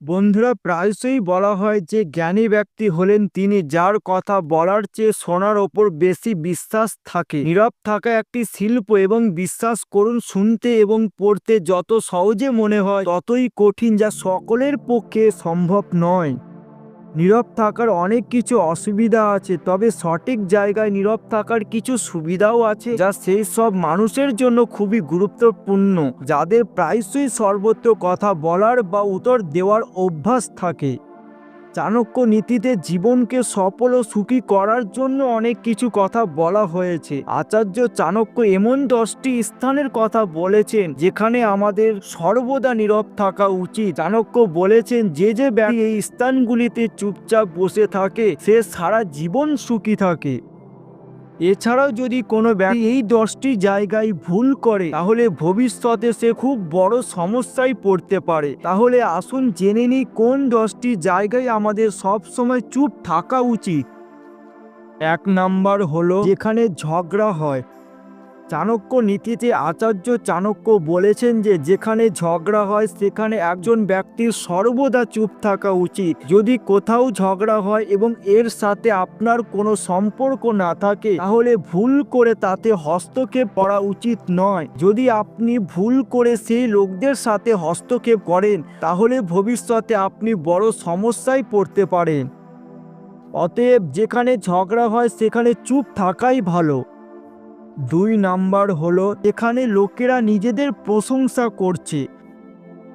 বন্ধুরা, প্রায়শই বলা হয় যে জ্ঞানী ব্যক্তি হলেন তিনি যার কথা বলার চেয়ে শোনার ওপর বেশি বিশ্বাস থাকে। নীরব থাকা একটি শিল্প এবং বিশ্বাস করুন, শুনতে এবং পড়তে যত সহজে মনে হয় ততই কঠিন, যা সকলের পক্ষে সম্ভব নয়। নীরব থাকার অনেক কিছু অসুবিধা আছে, তবে সঠিক জায়গায় নীরব থাকার কিছু সুবিধাও আছে যা সেই সব মানুষের জন্য খুবই গুরুত্বপূর্ণ, যাদের প্রায়শই সর্বত্র কথা বলার বা উত্তর দেওয়ার অভ্যাস থাকে। চাণক্য নীতিতে জীবনকে সফল ও সুখী করার জন্য অনেক কিছু কথা বলা হয়েছে। আচার্য চাণক্য এমন দশটি স্থানের কথা বলেছেন, যেখানে আমাদের সর্বদা নীরব থাকা উচিত। চাণক্য বলেছেন, যে যে ব্যক্তি এই স্থানগুলিতে চুপচাপ বসে থাকে, সে সারা জীবন সুখী থাকে। এছাড়াও যদি কোনো ব্যক্তি এই দশটি জায়গায় ভুল করে, তাহলে ভবিষ্যতে সে খুব বড় সমস্যায় পড়তে পারে। তাহলে আসুন জেনে নিই কোন দশটি জায়গায় আমাদের সব সময় চুপ থাকা উচিত। এক নাম্বার হলো, যেখানে ঝগড়া হয়। চাণক্য নীতিতে আচার্য চাণক্য বলেছেন যে, যেখানে ঝগড়া হয়, সেখানে একজন ব্যক্তির সর্বদা চুপ থাকা উচিত। যদি কোথাও ঝগড়া হয় এবং এর সাথে আপনার কোনো সম্পর্ক না থাকে, তাহলে ভুল করে তাতে হস্তক্ষেপ করা উচিত নয়। যদি আপনি ভুল করে সেই লোকদের সাথে হস্তক্ষেপ করেন, তাহলে ভবিষ্যতে আপনি বড় সমস্যায় পড়তে পারেন। অতএব, যেখানে ঝগড়া হয়, সেখানে চুপ থাকাই ভালো। দুই নাম্বার হলো, এখানে লোকেরা নিজেদের প্রশংসা করছে।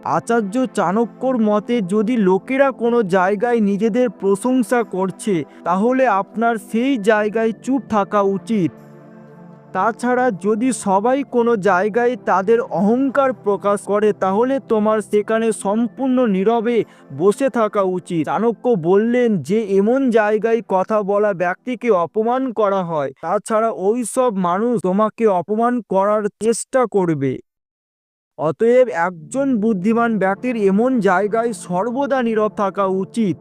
আচার্য চাণক্যর মতে, যদি লোকেরা কোনো জায়গায় নিজেদের প্রশংসা করছে, তাহলে আপনার সেই জায়গায় চুপ থাকা উচিত। তাছাড়া যদি সবাই কোনো জায়গায় তাদের অহংকার প্রকাশ করে, তাহলে তোমার সেখানে সম্পূর্ণ নীরবে বসে থাকা উচিত। চাণক্য বললেন যে, এমন জায়গায় কথা বলা ব্যক্তিকে অপমান করা হয়, তাছাড়া ওই সব মানুষ তোমাকে অপমান করার চেষ্টা করবে। অতএব একজন বুদ্ধিমান ব্যক্তির এমন জায়গায় সর্বদা নীরব থাকা উচিত।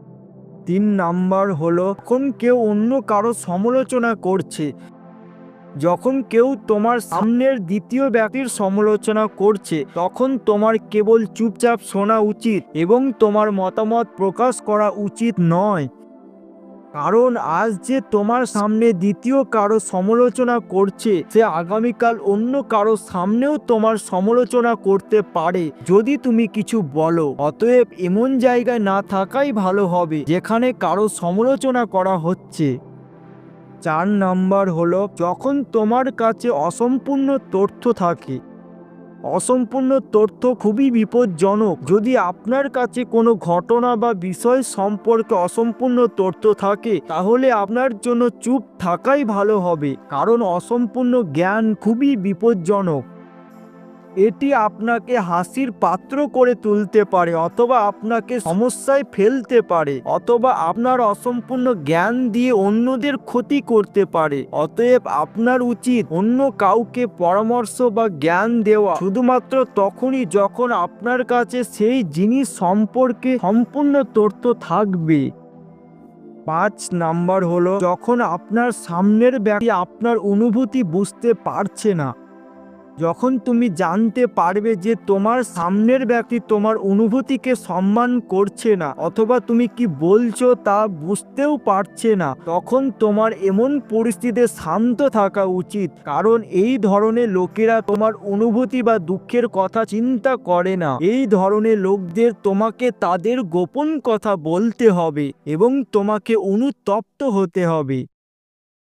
তিন নাম্বার হলো, যখন কেউ অন্য কারও সমালোচনা করছে যখন কেউ তোমার সামনের দ্বিতীয় ব্যক্তির সমালোচনা করছে, তখন তোমার কেবল চুপচাপ শোনা উচিত এবং তোমার মতামত প্রকাশ করা উচিত নয়। কারণ আজ যে তোমার সামনে দ্বিতীয় কারও সমালোচনা করছে, সে আগামীকাল অন্য কারও সামনেও তোমার সমালোচনা করতে পারে, যদি তুমি কিছু বলো। অতএব এমন জায়গায় না থাকাই ভালো হবে, যেখানে কারও সমালোচনা করা হচ্ছে। চার নাম্বার হলো, যখন তোমার কাছে অসম্পূর্ণ তথ্য থাকে, অসম্পূর্ণ তথ্য খুবই বিপজ্জনক। যদি আপনার কাছে কোনো ঘটনা বা বিষয় সম্পর্কে অসম্পূর্ণ তথ্য থাকে, তাহলে আপনার জন্য চুপ থাকাই ভালো হবে, কারণ অসম্পূর্ণ জ্ঞান খুবই বিপজ্জনক। এটি আপনাকে হাসির পাত্র করে তুলতে পারে, অথবা আপনাকে সমস্যায় ফেলতে পারে, অথবা আপনার অসম্পূর্ণ জ্ঞান দিয়ে অন্যদের ক্ষতি করতে পারে। অতএব আপনার উচিত অন্য কাউকে পরামর্শ বা জ্ঞান দেওয়া। শুধুমাত্র তখনই যখন আপনার কাছে সেই জিনিস সম্পর্কে সম্পূর্ণ তথ্য থাকবে। পাঁচ নাম্বার হলো, যখন আপনার সামনের ব্যক্তি আপনার অনুভূতি বুঝতে পারছে না যখন তুমি জানতে পারবে যে তোমার সামনের ব্যক্তি তোমার অনুভূতিকে সম্মান করছে না অথবা তুমি কি বলছো তা বুঝতেও পারছে না, তখন তোমার এমন পরিস্থিতিতে শান্ত থাকা উচিত। কারণ এই ধরনের লোকেরা তোমার অনুভূতি বা দুঃখের কথা চিন্তা করে না। এই ধরনের লোকদের তোমাকে তাদের গোপন কথা বলতে হবে এবং তোমাকে অনুতপ্ত হতে হবে।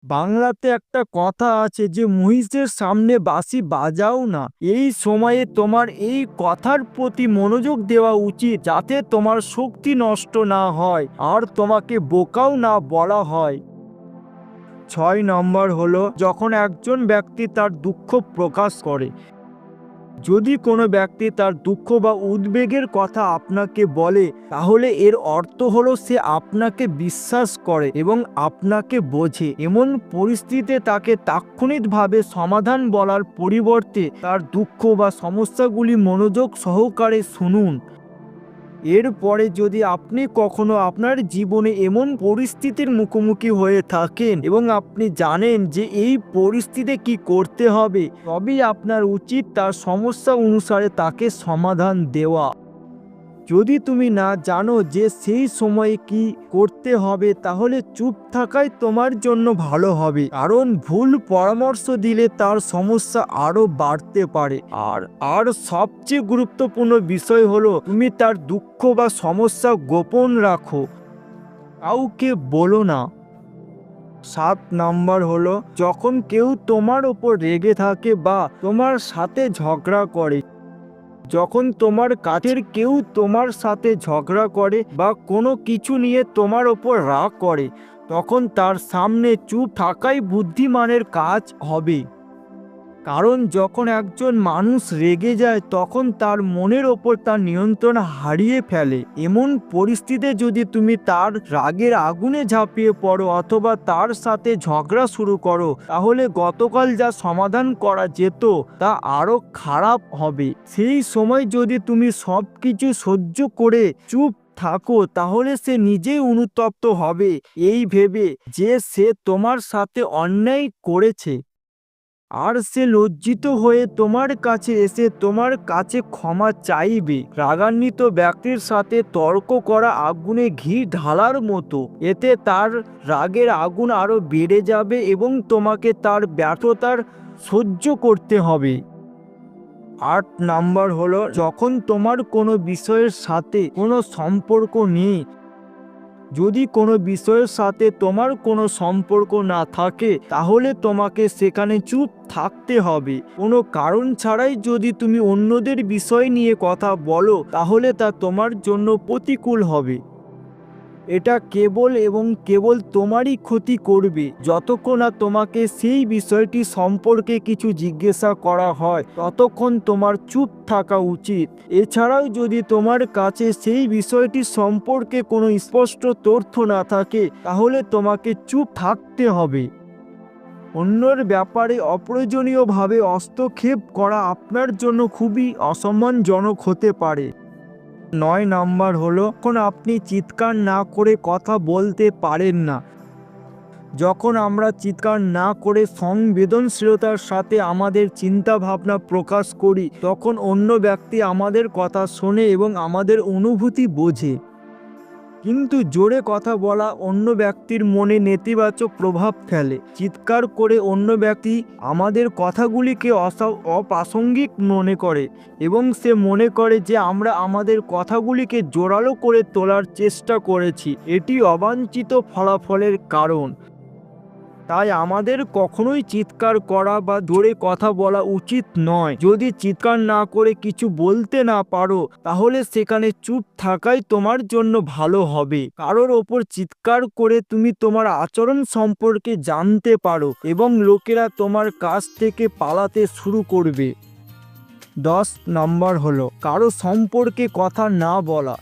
বাংলাতে একটা কথা আছে যে মহিষের সামনে বাসি বাজাও না। এই সময়ে তোমার এই কথার প্রতি মনোযোগ দেওয়া উচিত, যাতে তোমার শক্তি নষ্ট না হয় আর তোমাকে বোকাও না বলা হয়। ছয় নম্বর হলো, যখন একজন ব্যক্তি তার দুঃখ প্রকাশ করে যদি কোনো ব্যক্তি তার দুঃখ বা উদ্বেগের কথা আপনাকে বলে, তাহলে এর অর্থ হলো সে আপনাকে বিশ্বাস করে এবং আপনাকে বোঝে। এমন পরিস্থিতিতে তাকে তাৎক্ষণিকভাবে সমাধান বলার পরিবর্তে তার দুঃখ বা সমস্যাগুলি মনোযোগ সহকারে শুনুন। এরপরে যদি আপনি কখনো আপনার জীবনে এমন পরিস্থিতির মুখোমুখি হয়ে থাকেন এবং আপনি জানেন যে এই পরিস্থিতিতে কি করতে হবে, তবেই আপনার উচিত তার সমস্যা অনুসারে তাকে সমাধান দেওয়া। যদি তুমি না জানো যে সেই সময়ে কি করতে হবে, তাহলে চুপ থাকাই তোমার জন্য ভালো হবে। কারণ ভুল পরামর্শ দিলে তার সমস্যা আরও বাড়তে পারে। আর আর সবচেয়ে গুরুত্বপূর্ণ বিষয় হলো, তুমি তার দুঃখ বা সমস্যা গোপন রাখো। কাউকে বলো না। সাত নাম্বার হলো, যখন কেউ তোমার ওপর রেগে থাকে বা তোমার সাথে ঝগড়া করে যখন তোমার কাছের কেউ তোমার সাথে ঝগড়া করে বা কোনো কিছু নিয়ে তোমার ওপর রাগ করে, তখন তার সামনে চুপ থাকাই বুদ্ধিমানের কাজ হবে। কারণ যখন একজন মানুষ রেগে যায়, তখন তার মনের ওপর তার নিয়ন্ত্রণ হারিয়ে ফেলে। এমন পরিস্থিতিতে যদি তুমি তার রাগের আগুনে ঝাঁপিয়ে পড়ো অথবা তার সাথে ঝগড়া শুরু করো, তাহলে গতকাল যা সমাধান করা যেত তা আরও খারাপ হবে। সেই সময় যদি তুমি সব কিছু সহ্য করে চুপ থাকো, তাহলে সে নিজেই অনুতপ্ত হবে। এই ভেবে যে সে তোমার সাথে অন্যায় করেছে। আর সে লজ্জিত হয়ে তোমার কাছে এসে তোমার কাছে ক্ষমা চাইবে। রাগান্বিত ব্যক্তির সাথে তর্ক করা আগুনে ঘি ঢালার মতো। এতে তার রাগের আগুন আরও বেড়ে যাবে এবং তোমাকে তার ব্যর্থতার সহ্য করতে হবে। আট নাম্বার হলো, যখন তোমার কোনো বিষয়ের সাথে কোনো সম্পর্ক নেই যদি কোনো বিষয়ের সাথে তোমার কোনো সম্পর্ক না থাকে, তাহলে তোমাকে সেখানে চুপ থাকতে হবে। কোনো কারণ ছাড়াই যদি তুমি অন্যদের বিষয় নিয়ে কথা বলো, তাহলে তা তোমার জন্য প্রতিকূল হবে। এটা কেবল এবং কেবল তোমারই ক্ষতি করবে। যতক্ষণ না তোমাকে সেই বিষয়টি সম্পর্কে কিছু জিজ্ঞাসা করা হয়, ততক্ষণ তোমার চুপ থাকা উচিত। এছাড়াও যদি তোমার কাছে সেই বিষয়টি সম্পর্কে কোনো স্পষ্ট তথ্য না থাকে, তাহলে তোমাকে চুপ থাকতে হবে। অন্যর ব্যাপারে অপ্রয়োজনীয়ভাবে হস্তক্ষেপ করা আপনার জন্য খুবই অসম্মানজনক হতে পারে। নয় নাম্বার হলো, যখন আপনি চিৎকার না করে কথা বলতে পারেন না, যখন আমরা চিৎকার না করে সংবেদনশীলতার সাথে আমাদের চিন্তা ভাবনা প্রকাশ করি, তখন অন্য ব্যক্তি আমাদের কথা শোনে এবং আমাদের অনুভূতি বোঝে। কিন্তু জোরে কথা বলা অন্য ব্যক্তির মনে নেতিবাচক প্রভাব ফেলে। চিৎকার করে অন্য ব্যক্তি আমাদের কথাগুলিকে অপ্রাসঙ্গিক মনে করে এবং সে মনে করে যে আমরা আমাদের কথাগুলিকে জোরালো করে তোলার চেষ্টা করেছি। এটি অবাঞ্ছিত ফলাফলের কারণ। তাই আমাদের কখনোই চিৎকার করা বা জোরে কথা বলা উচিত নয়। যদি চিৎকার না করে কিছু বলতে না পারো, তাহলে সেখানে চুপ থাকাই তোমার জন্য ভালো হবে। কারোর ওপর চিৎকার করে তুমি তোমার আচরণ সম্পর্কে জানতে পারো এবং লোকেরা তোমার কাছ থেকে পালাতে শুরু করবে। দশ নম্বর হলো, কারও সম্পর্কে কথা না বলা।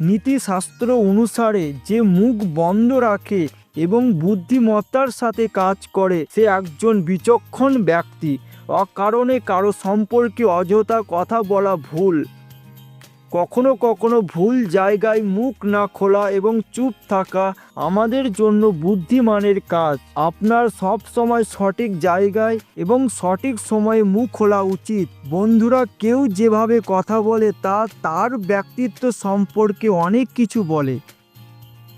নীতিশাস্ত্র অনুসারে যে মুখ বন্ধ রাখে এবং বুদ্ধিমত্তার সাথে কাজ করে। সে একজন বিচক্ষণ ব্যক্তি। অকারণে কারও সম্পর্কে অযথা কথা বলা ভুল। কখনো কখনো ভুল জায়গায় মুখ না খোলা এবং চুপ থাকা আমাদের জন্য বুদ্ধিমানের কাজ। আপনার সব সময় সঠিক জায়গায় এবং সঠিক সময়ে মুখ খোলা উচিত। বন্ধুরা, কেউ যেভাবে কথা বলে তা তার ব্যক্তিত্ব সম্পর্কে অনেক কিছু বলে।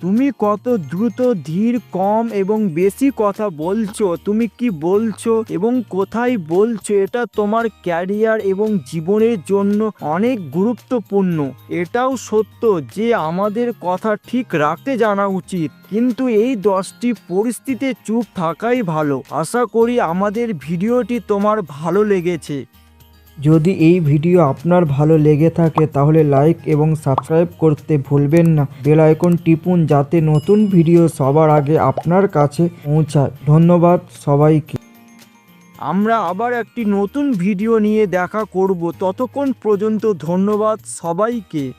তুমি কত দ্রুত, ধীর, কম এবং বেশি কথা বলছো? তুমি কি বলছো এবং কোথায় বলছো? এটা তোমার ক্যারিয়ার এবং জীবনের জন্য অনেক গুরুত্বপূর্ণ। এটাও সত্য যে আমাদের কথা ঠিক রাখতে জানা উচিত। কিন্তু এই দশটি পরিস্থিতিতে চুপ থাকাই ভালো। আশা করি আমাদের ভিডিওটি তোমার ভালো লেগেছে। যদি এই ভিডিও আপনার ভালো লেগে থাকে তাহলে লাইক এবং সাবস্ক্রাইব করতে ভুলবেন না। বেল আইকন টিপুন যাতে নতুন ভিডিও সবার আগে আপনার কাছে পৌঁছায়। ধন্যবাদ সবাইকে। আমরা আবার একটি নতুন ভিডিও নিয়ে দেখা করব। ততক্ষণ পর্যন্ত ধন্যবাদ সবাইকে।